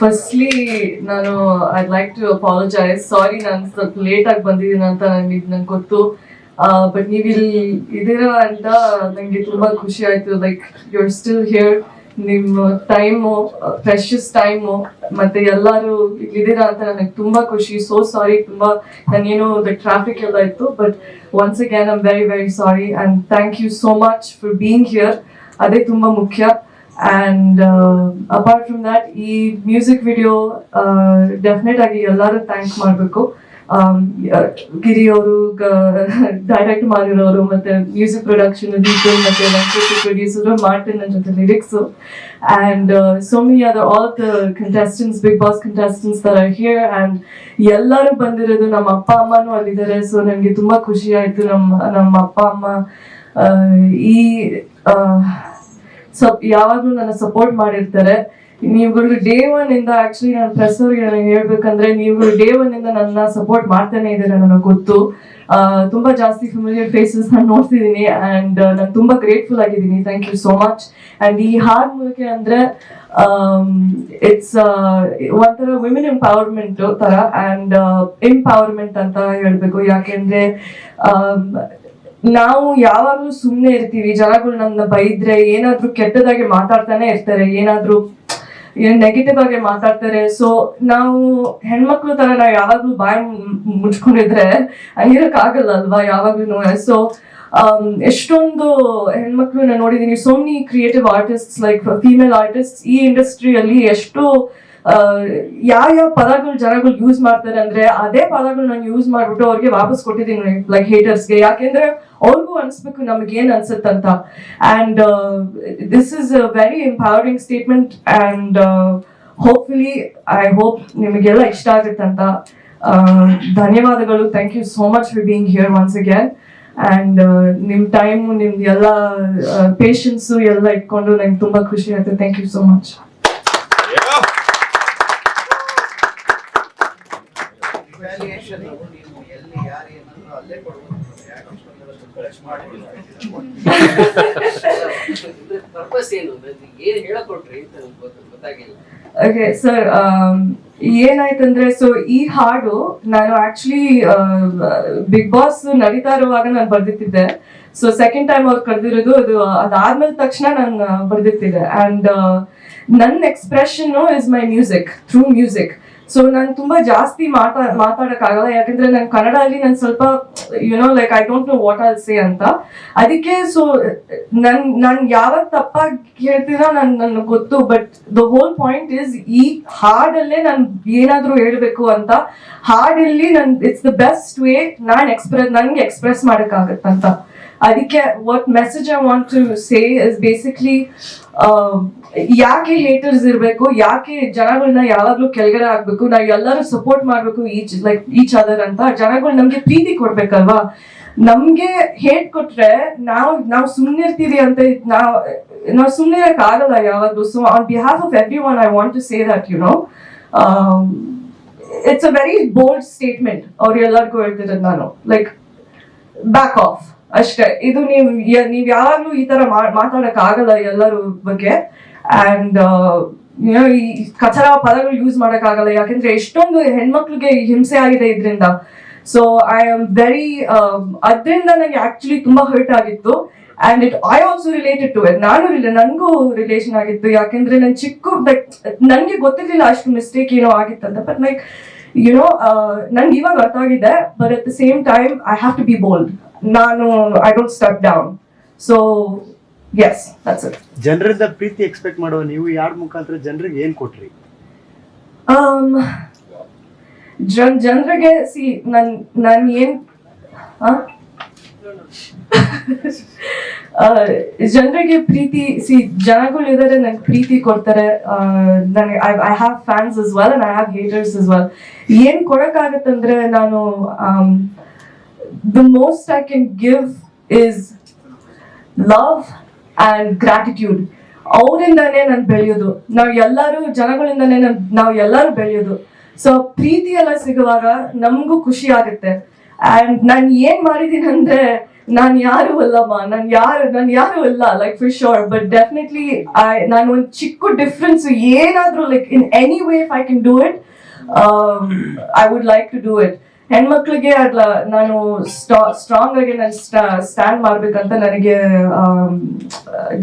Firstly ನಾನು I like to apologise sorry ನಾನು ಸ್ವಲ್ಪ ಲೇಟ್ ಆಗಿ ಬಂದಿದ್ದೀನಿ ಅಂತ ನನಗೆ ನಂಗೆ ಗೊತ್ತು. ಬಟ್ ನೀವು ಇಲ್ಲಿ ಅಂತ ನನಗೆ ತುಂಬ ಖುಷಿ ಆಯಿತು. Like you are still here ನಿಮ್ಮ ಟೈಮು ಪ್ರೆಷಸ್ ಟೈಮು ಮತ್ತೆ ಎಲ್ಲರೂ ಇಲ್ಲಿದ್ದೀರಾ ಅಂತ ನನಗೆ ತುಂಬಾ ಖುಷಿ. ಸೋ ಸಾರಿ ತುಂಬಾ ನಾನೇನು ಟ್ರಾಫಿಕ್ ಎಲ್ಲ ಇತ್ತು. But once again I'm very very sorry and thank you so much for being here ಅದೇ ತುಂಬಾ ಮುಖ್ಯ. ಅಂಡ್ ಅಪಾರ್ಟ್ ಫ್ರಮ್ ದಟ್ ಈ ಮ್ಯೂಸಿಕ್ ವಿಡಿಯೋ ಡೆಫಿನೆಟ್ ಆಗಿ ಎಲ್ಲರೂ ಥ್ಯಾಂಕ್ ಮಾಡಬೇಕು. ಗಿರಿ ಅವರು ಡೈರೆಕ್ಟ್ ಮಾಡಿರೋರು, ಮತ್ತೆ ಮ್ಯೂಸಿಕ್ ಪ್ರೊಡಕ್ಷನ್ ದೀಪಲ್ ಮತ್ತೆ ವೆಂಕಟೇಶ್ ಪ್ರೊಡ್ಯೂಸರ್ ಮಾರ್ಟಿನ್ ನನ್ನ ಜೊತೆ lyrics and so many other all the contestants Bigg Boss contestants are here and ಎಲ್ಲರೂ ಬಂದಿರೋದು ನಮ್ಮ ಅಪ್ಪ ಅಮ್ಮನೂ ಅಲ್ಲಿದ್ದಾರೆ. ಸೊ ನನಗೆ ತುಂಬಾ ಖುಷಿ ಆಯ್ತು. ನಮ್ಮ ನಮ್ಮ ಅಪ್ಪ ಅಮ್ಮ ಈ ಯಾವಾಗ್ಲೂ ನನ್ನ ಸಪೋರ್ಟ್ ಮಾಡಿರ್ತಾರೆ. ನೀವುಗಳು ಡೇ ಒನ್ ಇಂದ ಆಕ್ಚುಲಿ ನಾನು ಪ್ರೆಸ್ ಅವ್ರಿಗೆ ಹೇಳ್ಬೇಕಂದ್ರೆ ನೀವುಗಳು ಡೇ ಒನ್ ಇಂದ ನನ್ನ ಸಪೋರ್ಟ್ ಮಾಡ್ತಾನೆ ಇದ್ದೀರಾ ನನಗೆ ಗೊತ್ತು. ತುಂಬಾ ಜಾಸ್ತಿ ಫೆಮಿಲಿಯರ್ ಫೇಸಸ್ ನಾನು ನೋಡ್ತಿದ್ದೀನಿ ಅಂಡ್ ನಾನು ತುಂಬಾ ಗ್ರೇಟ್ಫುಲ್ ಆಗಿದ್ದೀನಿ. Thank you so much and ಈ ಹಾಡ್ ಮೂಲಕ ಅಂದ್ರೆ ಇಟ್ಸ್ ಒಂಥರ ವಿಮೆನ್ ಎಂಪವರ್ಮೆಂಟ್ ತರ ಅಂಡ್ ಎಂಪವರ್ಮೆಂಟ್ ಅಂತ ಹೇಳ್ಬೇಕು. ಯಾಕೆಂದ್ರೆ ನಾವು ಯಾವಾಗ್ಲೂ ಸುಮ್ನೆ ಇರ್ತೀವಿ, ಜನಗಳು ನಮ್ನ ಬೈದ್ರೆ ಏನಾದ್ರೂ ಕೆಟ್ಟದಾಗಿ ಮಾತಾಡ್ತಾನೆ ಇರ್ತಾರೆ, ಏನಾದ್ರೂ ಏನ್ ನೆಗೆಟಿವ್ ಆಗಿ ಮಾತಾಡ್ತಾರೆ. ಸೊ ನಾವು ಹೆಣ್ಮಕ್ಳು ತರ ನಾವು ಯಾವಾಗ್ಲೂ ಬಾಯಿ ಮುಚ್ಕೊಂಡಿದ್ರೆ ಹಂಗಿರಕ್ ಆಗಲ್ಲ ಅಲ್ವಾ ಯಾವಾಗ್ಲೂ ಸೊ ಎಷ್ಟೊಂದು ಹೆಣ್ಮಕ್ಳು ನಾನು ನೋಡಿದೀನಿ. So many creative artist like female artist ಈ ಇಂಡಸ್ಟ್ರಿಯಲ್ಲಿ ಎಷ್ಟು ಯಾವ ಯಾವ ಪದಗಳು ಜನಗಳು ಯೂಸ್ ಮಾಡ್ತಾರೆ ಅಂದ್ರೆ ಅದೇ ಪದಗಳು ನಾನು ಯೂಸ್ ಮಾಡ್ಬಿಟ್ಟು ಅವ್ರಿಗೆ ವಾಪಸ್ ಕೊಟ್ಟಿದ್ದೀನಿ ಲೈಕ್ ಹೇಟರ್ಸ್ಗೆ ಯಾಕೆಂದ್ರೆ ಅವ್ರಿಗೂ ಅನ್ಸ್ಬೇಕು ನಮ್ಗೆ ಏನ್ ಅನ್ಸುತ್ತಂತ. And this is a very empowering statement and hopefully I hope ನಿಮಗೆಲ್ಲ ಇಷ್ಟ ಆಗುತ್ತಂತ. ಧನ್ಯವಾದಗಳು. Thank you so much for here once again and ನಿಮ್ ಟೈಮ್ ನಿಮ್ದು ಎಲ್ಲ ಪೇಷನ್ಸು ಎಲ್ಲ ಇಟ್ಕೊಂಡು ನಂಗೆ ತುಂಬಾ ಖುಷಿ ಆಯ್ತು. Thank you so much valuation ನೀವು ಎಲ್ಲಿ, ಯಾರು ಅಲ್ಲೇ ಓಕೆ ಸರ್ ಏನಾಯ್ತಂದ್ರೆ ಸೊ ಈ ಹಾಡು ನಾನು ಆಕ್ಚುಲಿ ಬಿಗ್ ಬಾಸ್ ನಡೀತಾ ಇರುವಾಗ ನಾನು ಬರ್ದಿತ್ತಿದ್ದೆ ಸೊ ಸೆಕೆಂಡ್ ಟೈಮ್ ಅವ್ರು ಕರೆದಿರೋದು ಅದು, ಅದಾದ್ಮೇಲೆ ತಕ್ಷಣ ನಾನು ಬರ್ದಿತ್ತಿದ್ದೆ ಅಂಡ್ ನನ್ನ expression is my music through music so ನಾನು ತುಂಬಾ ಜಾಸ್ತಿ ಮಾತಾ, ಮಾತಾಡಕ್ಕಾಗಲ್ಲ. ಯಾಕಂದ್ರೆ ನಾನು ಕನ್ನಡದಲ್ಲಿ ನಾನು ಸ್ವಲ್ಪ you know like I don't know what all say ಅಂತ. ಅದಕ್ಕೆ ಸೊ ನನ್, ನಾನು ಯಾವಾಗ ತಪ್ಪಾಗಿ ಹೇಳ್ತೀನೋ ನನ್ ನನ್ಗೆ ಗೊತ್ತು. But the whole point is ಈ ಹಾಡಲ್ಲೇ ನಾನು ಏನಾದ್ರೂ ಹೇಳ್ಬೇಕು ಅಂತ. ಹಾಡಲ್ಲಿ ನನ್ ಇಟ್ಸ್ ದ ಬೆಸ್ಟ್ ವೇ ನಾನ್ ಎಕ್ಸ್ಪ್ರೆಸ್ ನನ್ಗೆ ಎಕ್ಸ್ಪ್ರೆಸ್ ಮಾಡಕ್ಕಾಗತ್ತಂತ. ಅದಕ್ಕೆ what message I want to say is basically ಯಾಕೆ ಹೇಟರ್ಸ್ ಇರಬೇಕು, ಯಾಕೆ ಜನಗಳನ್ನ ಯಾವಾಗ್ಲೂ ಕೆಳಗಡೆ ಆಗ್ಬೇಕು ನಾವು ಎಲ್ಲರೂ ಸಪೋರ್ಟ್ ಮಾಡ್ಬೇಕು ಈಚ್ ಲೈಕ್ ಈಚ್ ಅದರ್ ಅಂತ ಜನಗಳು ನಮ್ಗೆ ಪ್ರೀತಿ ಕೊಡ್ಬೇಕಲ್ವಾ? ನಮ್ಗೆ ಹೇಟ್ ಕೊಟ್ರೆ ನಾವು ನಾವು ಸುಮ್ಮನೆ ಇರ್ತೀವಿ ಅಂತ ನಾವು ನಾವು ಸುಮ್ಮನೆ ಆಗಲ್ಲ ಯಾವಾಗಲೂ. So on behalf of everyone I want to say that you know it's a very bold statement ಅವ್ರು ಎಲ್ಲರಿಗೂ ಹೇಳ್ತಿರೋದು ನಾನು. ಲೈಕ್ ಬ್ಯಾಕ್ ಆಫ್ ಅಷ್ಟೇ. ಇದು ನೀವು ನೀವ್ ಯಾವಾಗ್ಲೂ ಈ ತರ ಮಾತಾಡಕ್ ಆಗಲ್ಲ ಎಲ್ಲರ ಬಗ್ಗೆ. ಅಂಡ್ ಈ ಕಚರ ಪದಗಳು ಯೂಸ್ ಮಾಡಕ್ ಆಗಲ್ಲ ಯಾಕಂದ್ರೆ ಎಷ್ಟೊಂದು ಹೆಣ್ಮಕ್ಳಿಗೆ ಹಿಂಸೆ ಆಗಿದೆ ಇದ್ರಿಂದ. ಸೊ ಐ ಆಮ್ ವೆರಿ ಅದರಿಂದ ನನಗೆ ಆಕ್ಚುಲಿ ತುಂಬಾ ಹರ್ಟ್ ಆಗಿತ್ತು. And it I also related to it ನಾನು ನನಗೂ ರಿಲೇಷನ್ ಆಗಿತ್ತು. ಯಾಕೆಂದ್ರೆ ನನ್ ಚಿಕ್ಕ ಬಟ್ ನನಗೆ ಗೊತ್ತಿರ್ಲಿಲ್ಲ ಅಷ್ಟು ಮಿಸ್ಟೇಕ್ ಏನೋ ಆಗಿತ್ತಂತ. ಬಟ್ ಲೈಕ್ ಯುನೋ ನಂಗೆ ಇವಾಗ ಅರ್ಥ ಆಗಿದೆ but at the same time I have to be bold ನಾನು I don't stuck down so as that's it ಜನರಿಂದ ಪ್ರೀತಿ ಎಕ್ಸ್ಪೆಕ್ಟ್ ಮಾಡುವ ನೀವು ಯಾರ ಮುಖಾಂತರ ಜನರಿಗೆ ಏನ್ ಕೊಟ್ರಿ? Um, ಜನ್ ಜನರಿಗೆ ಸಿ ನನ್ ನನ್ ಏನ್ ಜನರಿಗೆ ಪ್ರೀತಿ ಸಿ ಜನಗಳು ಇದಾರೆ, ನಂಗೆ ಪ್ರೀತಿ ಕೊಡ್ತಾರೆ. ನನಗೆ I I have fans as well and I have haters as well ಏನ್ ಕೊಡಕ್ಕಾಗತ್ತಂದ್ರೆ ನಾನು the most I can give is love and gratitude ಅವರಿಂದಾನೇ ನಾನು ಬೆಳೆಯೋದು. ನಾವು ಎಲ್ಲರೂ, ಜನಗಳಿಂದಾನೇ ನನ್, ನಾವು ಎಲ್ಲರೂ ಬೆಳೆಯೋದು. ಸೊ ಪ್ರೀತಿ ಎಲ್ಲ ಸಿಗುವಾಗ ನಮಗೂ ಖುಷಿ ಆಗುತ್ತೆ. ಅಂಡ್ ನಾನು ಏನು ಮಾಡಿದ್ದೀನಿ ಅಂದ್ರೆ ನಾನ್ ಯಾರು ಅಲ್ಲಮ್ಮ, ನಾನು ಯಾರು ನಾನು ಯಾರು ಅಲ್ಲ like for sure but definitely I ನಾನು ಒಂದು ಚಿಕ್ಕ ಡಿಫ್ರೆನ್ಸ್ ಏನಾದರೂ like in any way I can do it I would like to do it ಹೆಣ್ಮಕ್ಳಿಗೆ ಅಲ್ಲ ನಾನು ಸ್ಟ್ರಾಂಗ್ ಆಗಿ ನಾನು ಸ್ಟ್ಯಾಂಡ್ ಮಾಡ್ಬೇಕಂತ ನನಗೆ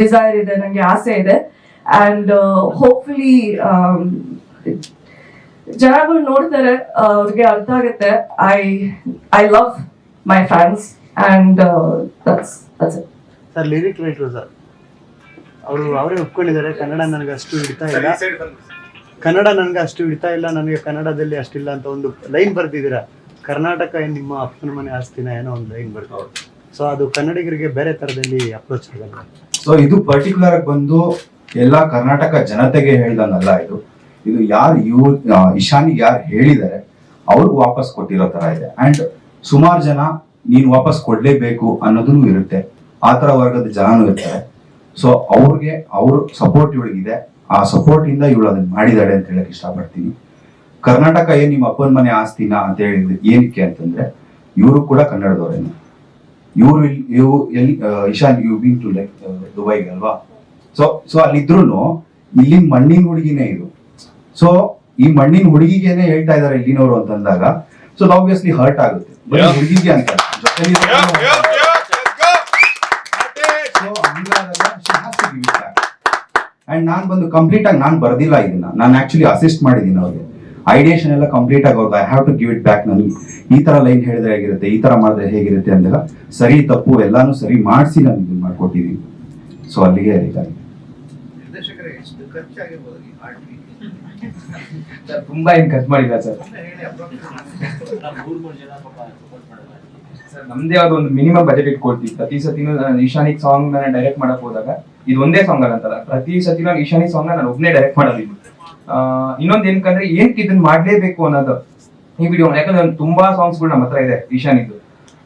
ಡಿಸೈರ್ ಇದೆ ನನಗೆ ಆಸೆ ಇದೆ. ಅಂಡ್ ಹೋಪ್ಫುಲಿ ಜನಗಳು ನೋಡ್ತಾರೆ, ಅವ್ರಿಗೆ ಅರ್ಥ ಆಗುತ್ತೆ. I I love my fans and that's that's it sir lyric writer sir ಅವರು ಅವರೇ ಒಪ್ಕೊಂಡಿದ್ದಾರೆ. ಕನ್ನಡ ನನಗೆ ಅಷ್ಟು ಹಿಡಿತಾ ಇಲ್ಲ. ಕನ್ನಡ ನನಗೆ ಅಷ್ಟು ಹಿಡಿತಾ ಇಲ್ಲ. ನನಗೆ ಕನ್ನಡದಲ್ಲಿ ಅಷ್ಟಿಲ್ಲ ಅಂತ ಒಂದು ಲೈನ್ ಬರ್ದಿದ್ದೀರಾ? ಕರ್ನಾಟಕ ಏನು ನಿಮ್ಮ ಅಪ್ಪನ ಮನೆ ಆಸ್ತಿನ ಏನೋ ಒಂದು ಲೈನ್ ಬರ್ತಾವೆ ಸೊ ಅದು ಕನ್ನಡಿಗರಿಗೆ ಬೇರೆ ಥರದಲ್ಲಿ ಅಪ್ರೋಚ್ ಆಗಲ್ಲ. ಸೊ ಇದು ಪರ್ಟಿಕ್ಯುಲರ್ ಬಂದು ಎಲ್ಲ ಕರ್ನಾಟಕ ಜನತೆಗೆ ಹೇಳ್ದಂಗಲ್ಲ ಇದು. ಇದು ಯಾರು ಇವ್ ಇಶಾನಿಗೆ ಯಾರು ಹೇಳಿದ್ದಾರೆ ಅವ್ರಿಗೆ ವಾಪಸ್ ಕೊಟ್ಟಿರೋ ತರ ಇದೆ. ಅಂಡ್ ಸುಮಾರು ಜನ ನೀನ್ ವಾಪಸ್ ಕೊಡ್ಲೇಬೇಕು ಅನ್ನೋದನ್ನು ಇರುತ್ತೆ. ಆ ತರ ವರ್ಗದ ಜನನೂ ಇರ್ತಾರೆ. ಸೊ ಅವ್ರಿಗೆ ಅವ್ರ ಸಪೋರ್ಟ್ ಇವಳಿಗಿದೆ. ಆ ಸಪೋರ್ಟ್ ಇಂದ ಇವಳು ಅದನ್ನ ಮಾಡಿದಾಳೆ ಅಂತ ಹೇಳಕ್ ಇಷ್ಟಪಡ್ತೀನಿ. ಕರ್ನಾಟಕ ಏನ್ ನಿಮ್ಮ ಅಪ್ಪನ ಮನೆ ಆಸ್ತಿನ ಅಂತ ಹೇಳಿದ್ರೆ ಏನಕ್ಕೆ ಅಂತಂದ್ರೆ ಇವರು ಕೂಡ ಕನ್ನಡದವರೇನು. ಇವರು ಇವು ಎಲ್ಲಿ Ishan you been to like ದುಬೈಗೆ ಅಲ್ವಾ? ಸೊ ಸೊ ಅಲ್ಲಿದ್ರು ಇಲ್ಲಿ ಮಣ್ಣಿನ ಹುಡುಗಿನೇ ಇದು ಸೊ ಈ ಮಣ್ಣಿನ ಹುಡುಗಿಗೆನೆ ಹೇಳ್ತಾ ಇದಾರೆ ಇಲ್ಲಿನವರು ಅಂತಂದಾಗ ಸೊ ಆಬ್ವಿಯಸ್ಲಿ ಹರ್ಟ್ ಆಗುತ್ತೆ. ಹುಡುಗಿಗೆ ಅಂತ ಜೊತೆಲಿ ಸೊ ಹಂಗಾದಾಗ ಅಂಡ್ ನಾನು ಬಂದು ಕಂಪ್ಲೀಟ್ ಆಗಿ ನಾನು ಬರ್ದಿಲ್ಲ ಇದನ್ನ. ನಾನು ಆಕ್ಚುಲಿ ಅಸಿಸ್ಟ್ ಮಾಡಿದ್ದೀನಿ ಅವ್ರಿಗೆ. ಐಡಿಯೇಷನ್ ಎಲ್ಲ ಕಂಪ್ಲೀಟ್ ಆಗಿ ಅವ್ರದ್ದು I have to give it back ನನಗೆ ಈ ತರ ಲೈನ್ ಹೇಳಿದ್ರೆ ಹೇಗಿರುತ್ತೆ ಈ ತರ ಮಾಡಿದ್ರೆ ಹೇಗಿರುತ್ತೆ ಅಂದಾಗ ಸರಿ ತಪ್ಪು ಎಲ್ಲಾನು ಸರಿ ಮಾಡಿಸಿ ನಾನು ಇದನ್ನ ಮಾಡ್ಕೊಟ್ಟಿದ್ದೀನಿ ಸೊ ಅಲ್ಲಿಗೆ ಇದಾಗಿದೆ ಸರ್ ತುಂಬಾ ಏನ್ ಖರ್ಚು ಮಾಡಿಲ್ಲ ಸರ್. ಹೇಳಿ ಸರ್ ನಮ್ದೇ ಯಾವ್ದು ಒಂದು ಮಿನಿಮಮ್ ಬಜೆಟ್ ಇಟ್ಕೊಳ್ತೀವಿ. ಪ್ರತಿ ಸತಿನೂ ನಾನು ಈಶಾನಿಕ್ ಸಾಂಗ್ ನಾನು ಡೈರೆಕ್ಟ್ ಮಾಡಕ್ ಹೋದಾಗ ಇದು ಒಂದೇ ಸಾಂಗ್ ಅಂತಲ್ಲ. ಪ್ರತಿ ಸತಿ ನಾನು ಸಾಂಗ್ ನಾನು ಒಬ್ನೇ ಡೈರೆಕ್ಟ್ ಮಾಡೋದು ಆ, ಇನ್ನೊಂದ್ ಏನಕ್ಕಂದ್ರೆ ಏನ್ಕ್ ಇದನ್ನ ಮಾಡ್ಲೇಬೇಕು ಅನ್ನೋದು ಈ ವಿಡಿಯೋ ಯಾಕಂದ್ರೆ ನನ್ ತುಂಬಾ ಸಾಂಗ್ಸ್ಗಳು ನಮ್ಮ ಹತ್ರ ಇದೆ ಈಶಾನಿದ್ದು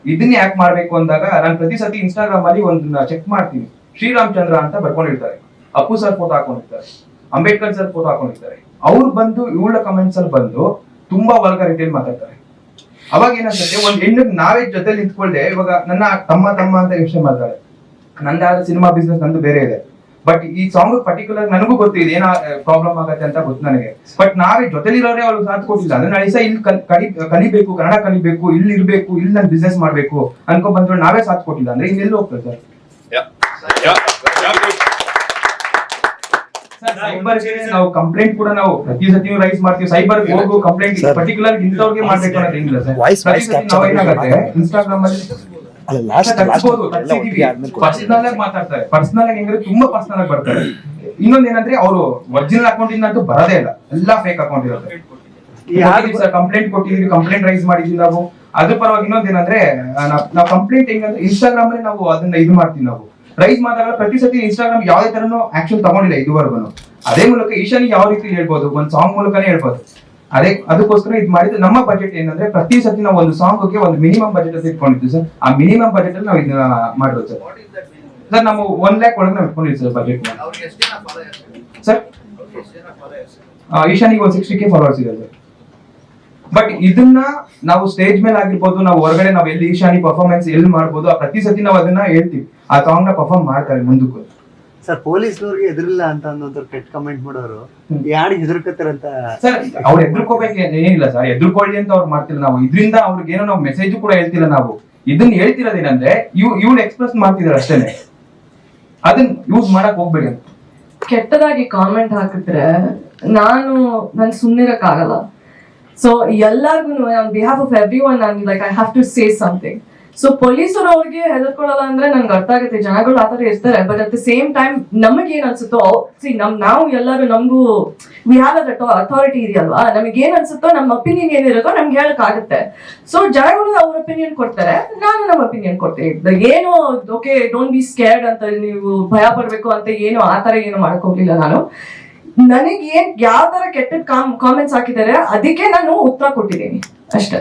ಇದನ್ನ ಯಾಕೆ ಮಾಡ್ಬೇಕು ಅಂದಾಗ ನಾನು ಪ್ರತಿ ಸತಿ ಇನ್ಸ್ಟಾಗ್ರಾಮ್ ಅಲ್ಲಿ ಒಂದನ್ನ ಚೆಕ್ ಮಾಡ್ತೀನಿ. ಶ್ರೀರಾಮಚಂದ್ರ ಅಂತ ಬರ್ಕೊಂಡಿರ್ತಾರೆ. ಅಪ್ಪು ಸರ್ ಫೋಟೋ ಹಾಕೊಂಡಿರ್ತಾರೆ. ಅಂಬೇಡ್ಕರ್ ಸರ್ ಫೋಟೋ ಹಾಕೊಂಡಿರ್ತಾರೆ. ಅವ್ರು ಬಂದು ಇವಳ ಕಮೆಂಟ್ಸ್ ಅಲ್ಲಿ ಬಂದು ತುಂಬಾ ವಲ್ಗಾರಿಟಿಯಲ್ಲಿ ಮಾತಾಡ್ತಾರೆ. ಅವಾಗ ಏನಾಗುತ್ತೆ ಒಂದ್ ಹೆಣ್ಣು ನಾವೇ ಜೊತೆ ನಿಂತ್ಕೊಳ್ದೆ ಇವಾಗ ನನ್ನ ತಮ್ಮ ತಮ್ಮ ಅಂತ ಯೋಚನೆ ಮಾಡ್ತಾಳೆ. ನಂದಾದ ಸಿನಿಮಾ ಬಿಸ್ನೆಸ್ ನಂದು ಬೇರೆ ಇದೆ. ಬಟ್ ಈ ಸಾಂಗ್ ಪರ್ಟಿಕ್ಯುಲರ್ ನನಗೂ ಗೊತ್ತಿದೆ, ಏನ ಪ್ರಾಬ್ಲಮ್ ಆಗತ್ತೆ ಅಂತ ಗೊತ್ತು ನನಗೆ. ಬಟ್ ನಾವೇ ಜೊತೆಲಿರೋರೇ ಅವ್ರು ಸಾಥ್ ಕೊಟ್ಟಿಲ್ಲ. ಅಂದ್ರೆ ನಾಳೆ ಇಲ್ಲಿ ಕಲ್- ಕಲಿ, ಕಲಿಬೇಕು, ಕನ್ನಡ ಕಲಿಬೇಕು ಇಲ್ಲಿ ಇರ್ಬೇಕು ಇಲ್ಲಿ ನಾನು ಬಿಸ್ನೆಸ್ ಮಾಡ್ಬೇಕು ಅನ್ಕೊಂಡ್ ಬಂದ್ರೆ ನಾವೇ ಸಾಥ್ ಕೊಟ್ಟಿಲ್ಲ. ಅಂದ್ರೆ ಇನ್ನೆಲ್ಲಿ ಹೋಗ್ತದೆ ಸರ್? ಸೈಬರ್ ನಾವು ಕಂಪ್ಲೇಂಟ್ ಕೂಡ ನಾವು ಪ್ರತಿ ಸತಿ ರೈಸ್ ಮಾಡ್ತೀವಿ. ಸೈಬರ್ ಹೋಗು ಕಂಪ್ಲೇಂಟ್. ಪರ್ಟಿಕ್ಯುಲರ್ ಇಂಥವ್ರಿಗೆ ಮಾಡ್ಬೇಕು ಅನ್ನೋದು ಏನಿಲ್ಲ ಸರ್. ಪ್ರತಿ ಸತಿ ನಾವು ಏನಾಗುತ್ತೆ? ಇನ್ಸ್ಟಾಗ್ರಾಮ್ ಅಲ್ಲಿ. ಪರ್ಸನಲ್ ಆಗಿ ಮಾತಾಡ್ತಾರೆ. ಪರ್ಸನಲ್ ಆಗಿ ಹೆಂಗ್ರೆ ತುಂಬಾ ಪರ್ಸನಲ್ ಆಗಿ ಬರ್ತಾರೆ. ಇನ್ನೊಂದ್ ಏನಂದ್ರೆ ಅವರು ಒರಿಜಿನಲ್ ಅಕೌಂಟ್ ಇಂದ ಅಂತೂ ಬರೋದೇ ಇಲ್ಲ. ಎಲ್ಲಾ ಫೇಕ್ ಅಕೌಂಟ್ ಇರುತ್ತೆ. ಯಾರು- ಸರ್ ಕಂಪ್ಲೇಂಟ್ ಕೊಟ್ಟಿದೀವಿ ಕಂಪ್ಲೇಂಟ್ ರೈಸ್ ಮಾಡಿದ್ವಿ ನಾವು. ಅದ್ರ ಪರವಾಗಿ ಇನ್ನೊಂದ್ ಏನಂದ್ರೆ ನಾವು ಕಂಪ್ಲೇಂಟ್ ಹೆಂಗಂದ್ರೆ ಇನ್ಸ್ಟಾಗ್ರಾಮ್ ಅಲ್ಲಿ ನಾವು ಅದನ್ನ ಇದು ಮಾಡ್ತೀವಿ ನಾವು. ರೈಸ್ ಮಾತಾಡಲ್ಲ ಪ್ರತಿ ಸತಿ ಇನ್ಸ್ಟಾಗ್ರಾಮ್ ಯಾವುದೇ ತರನು ಆಕ್ಷನ್ ತಗೊಂಡಿಲ್ಲ ಇದುವರೆಗೂ. ಅದೇ ಮೂಲಕ ಈಶಾನಿ ಯಾವ ರೀತಿ ಹೇಳ್ಬೋದು? ಒಂದ್ ಸಾಂಗ್ ಮೂಲಕನೇ ಹೇಳ್ಬೋದು. ಅದೇ ಅದಕ್ಕೋಸ್ಕರ ಇದು ಮಾಡಿದ್ರೆ ನಮ್ಮ ಬಜೆಟ್ ಏನಂದ್ರೆ ಪ್ರತಿ ಸತಿ ನಾವು ಒಂದು ಸಾಂಗ್ಗೆ ಒಂದು ಮಿನಿಮಮ್ ಬಜೆಟ್ ಅಂತ ಇಟ್ಕೊಂಡಿದ್ವಿ ಸರ್. ಆ ಮಿನಿಮಮ್ ಬಜೆಟ್ ಅಲ್ಲಿ ನಾವು ಇದನ್ನ ಮಾಡಿರೋದು ಸರ್. ಸರ್ ನಾವು ಒನ್ ಲ್ಯಾಕ್ ಒಳಗೆ ನಾವು ಇಟ್ಕೊಂಡಿದ್ವಿ ಸರ್ ಬಜೆಟ್ ಸರ್? ಈಶಾನಿಗೆ ಒಂದು ಸಿಕ್ಸ್ಟಿ ಕೆ ಫಾಲೋವರ್ಸ್ ಇದೆ ಸರ್. ಬಟ್ ಇದನ್ನ ನಾವು ಸ್ಟೇಜ್ ಮೇಲೆ ಆಗಿರ್ಬೋದು ನಾವು ಹೊರಗಡೆ ನಾವು ಎಲ್ಲಿ ಈಶಾನಿ ಪರ್ಫಾರ್ಮೆನ್ಸ್ ಎಲ್ಲಿ ಮಾಡ್ಬೋದು ಆ ಪ್ರತಿ ಸತಿ ನಾವು ಅದನ್ನ ಹೇಳ್ತೀವಿ. ಆ ಸಾಂಗ್ನ ಪರ್ಫಾರ್ಮ್ ಮಾಡ್ತಾರೆ ಮುಂದಕ್ಕೂ. ಸರ್ ಪೊಲೀಸ್ನವ್ರಿಗೆ ಎದುರಿಲ್ಲ ಅಂತ ಅನ್ನೋದ್ರ ಕೆಟ್ಟ ಕಮೆಂಟ್ ಮಾಡೋರು ಯಾರು ಹೆದರ್ಕತ್ತಾರಂತ ಸರ್ ಅವ್ರು ಎದ್ರುಕೋಬೇಕು ಏನಿಲ್ಲ ಸರ್ ಎದ್ರುಕೊಳ್ಳಿ ಅಂತ ಅವ್ರು ಮಾಡ್ತಿಲ್ಲ ನಾವು. ಇದರಿಂದ ಅವ್ರಿಗೆ ಏನೋ ನಾವು ಮೆಸೇಜ್ ಕೂಡ ಹೇಳ್ತಿಲ್ಲ ನಾವು. ಇದನ್ನ ಹೇಳ್ತಿರೋದೇನಂದ್ರೆ ಇವ್ ಇವ್ನು ಎಕ್ಸ್ಪ್ರೆಸ್ ಮಾಡ್ತಿದಾರೆ ಅಷ್ಟೇನೆ ಅದನ್ನ ಯೂಸ್ ಮಾಡಕ್ ಹೋಗ್ಬೇಡಿ ಅಂತ. ಕೆಟ್ಟದಾಗಿ ಕಾಮೆಂಟ್ ಹಾಕಿದ್ರೆ ನಾನು ನಾನು ಸುಮ್ಮನಿರಕ್ಕಾಗಲ್ಲ ಸೊ ಎಲ್ಲರಿಗೂ on behalf of everyone ನಾನು like I have to say something so ಪೊಲೀಸರು ಅವ್ರಿಗೆ ಹೆದರ್ಕೊಳ್ಳಲ್ಲ ಅಂದ್ರೆ ನನ್ಗೆ ಅರ್ಥ ಆಗುತ್ತೆ. ಜನಗಳು ಆ ಥರ ಇರ್ತಾರೆ. But at the same time ನಮಗೆ ಏನ್ ಅನ್ಸುತ್ತೋ ಸಿ ನಮ್, ನಾವು ಎಲ್ಲರೂ ನಮಗೂ ವಿ ಹ್ಯಾವ್ ಅ ಅಥಾರಿಟಿ ಇದೆಯಲ್ವಾ? ನಮಗೆ ಏನ್ ಅನ್ಸುತ್ತೋ, ನಮ್ಮ ಒಪಿನಿಯನ್ ಏನಿರುತ್ತೋ ನಮ್ಗೆ ಹೇಳಕ್ ಆಗುತ್ತೆ. ಸೊ ಜನಗಳು ಅವ್ರ ಒಪಿನಿಯನ್ ಕೊಡ್ತಾರೆ. ನಾನು ನಮ್ಮ ಒಪಿನಿಯನ್ ಕೊಡ್ತೇನೆ. ಏನು ಓಕೆ ಡೋಂಟ್ ಬಿ ಸ್ಕೇರ್ಡ್ ಅಂತ ನೀವು ಭಯ ಪಡ್ಬೇಕು ಅಂತ ಏನು, ಆ ತರ ಏನು ಮಾಡಕ್ ಹೋಗ್ಲಿಲ್ಲ ನಾನು. ನನಗೆ ಏನ್ ಯಾವ ತರ ಕೆಟ್ಟ ಕಾಮೆಂಟ್ಸ್ ಹಾಕಿದ್ದಾರೆ ಅದಕ್ಕೆ ನಾನು ಉತ್ತರ ಕೊಟ್ಟಿದ್ದೀನಿ. ಅಷ್ಟೇ.